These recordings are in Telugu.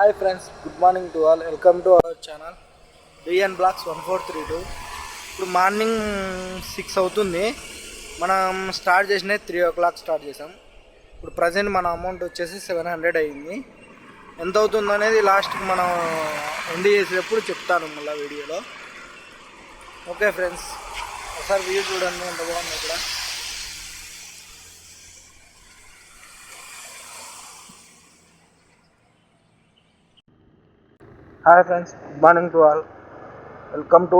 Hi friends good morning to all welcome to our channel D N blacks one four three two ఇప్పుడు మార్నింగ్ సిక్స్ అవుతుంది. మనం స్టార్ట్ చేసిన త్రీ ఓ క్లాక్ స్టార్ట్ చేసాం ఇప్పుడు ప్రజెంట్ మన అమౌంట్ వచ్చేసి సెవెన్ హండ్రెడ్ అయ్యింది ఎంత అవుతుంది అనేది లాస్ట్కి మనం ఎండ్ చేసేటప్పుడు చెప్తాను మళ్ళీ వీడియోలో ఓకే ఫ్రెండ్స్ ఒకసారి వ్యూ చూడండి ఎంత బాగుంది ఇక్కడ. Hi friends good morning to all welcome to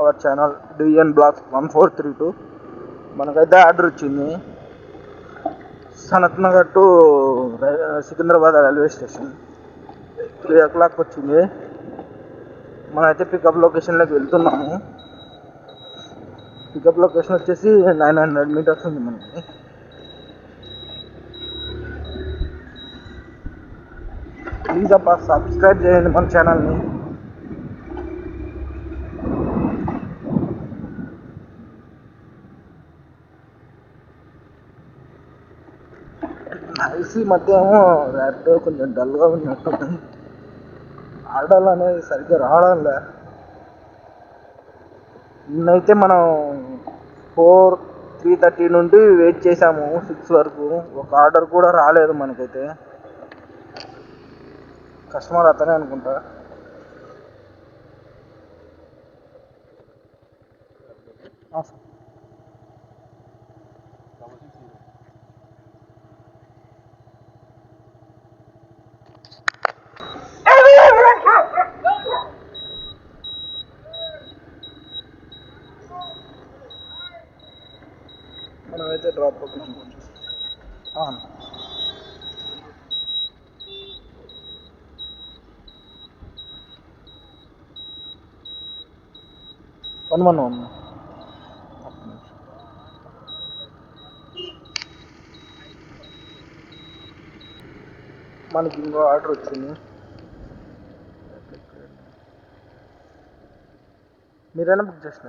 our channel D N black one four three two మనకైతే ఆర్డర్ వచ్చింది. Sanath Nagar to Secunderabad railway station three o'clock వచ్చింది. మనమైతే పికప్ లొకేషన్లోకి వెళ్తున్నాము. పికప్ లొకేషన్ వచ్చేసి నైన్ హండ్రెడ్ మీటర్స్ ఉంది మనకి. ప్లీజ్ అబ్బా సబ్స్క్రైబ్ చేయండి మన ఛానల్ని ఐసీ మధ్య ఏమో ర్యాపిడో కొంచెం డల్గా ఉన్నట్టుంది ఆర్డర్లు అనేది సరిగ్గా రావడం లే నిన్నైతే మనం ఫోర్ త్రీ థర్టీ నుండి వెయిట్ చేసాము సిక్స్ వరకు. ఒక ఆర్డర్ కూడా రాలేదు మనకైతే. కస్టమర్ అతనే అనుకుంటా ఆ, సార్. మనమైతే drop location one one one మనకి ఇంకో ఆర్డర్ వచ్చింది. మీరైనా బుక్ చేసిన?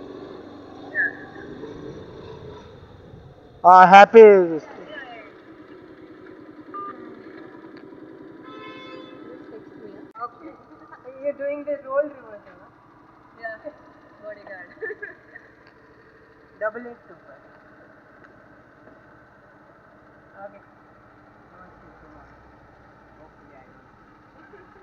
uh, happy Okay. You're doing the role reversal. Yeah. Bodyguard. Double eight super. Okay. Okay.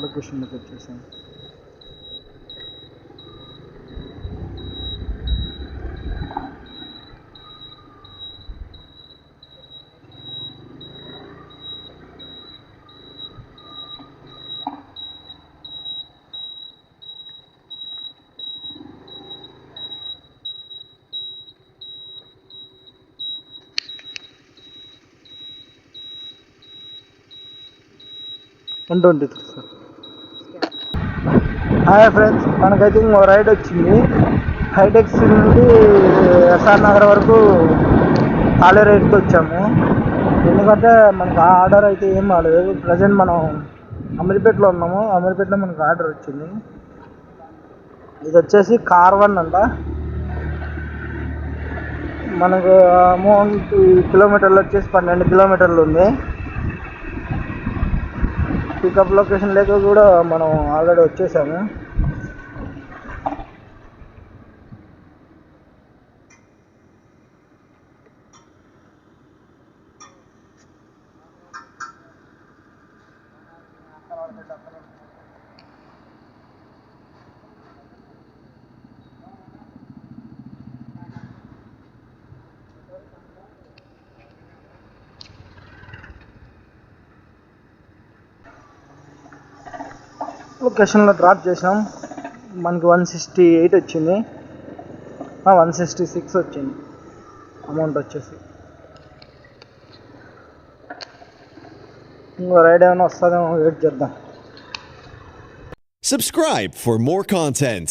Look in the picture, Sam. ಕಂಡು ಹೊಂದಿದ್ರು ಸರ್ హాయ్ ఫ్రెండ్స్ మనకైతే ఇంకో రైడ్ వచ్చింది. హైటెక్స్ నుండి ఎస్ఆర్ నగర్ వరకు ఖాళీ రైడ్కి వచ్చాము. ఎందుకంటే మనకు ఆ ఆర్డర్ అయితే ఏం రాలేదు. ప్రజెంట్ మనం అమీర్పేటలో ఉన్నాము. అమీర్పేటలో మనకు ఆర్డర్ వచ్చింది. ఇది వచ్చేసి కార్ వన్ అంట. మనకు అమౌంట్ కిలోమీటర్లు వచ్చేసి పన్నెండు కిలోమీటర్లు ఉంది. పికప్ లొకేషన్ లేక కూడా మనం ఆల్రెడీ వచ్చేసాము. లొకేషన్లో డ్రాప్ చేసాం మనకి వన్ సిక్స్టీ ఎయిట్ వచ్చింది. వన్ సిక్స్టీ సిక్స్ వచ్చింది. అమౌంట్ వచ్చేసి. ఇంకో రైడ్ ఏమైనా వస్తుందేమో వెయిట్ చేద్దాం. Subscribe for more content.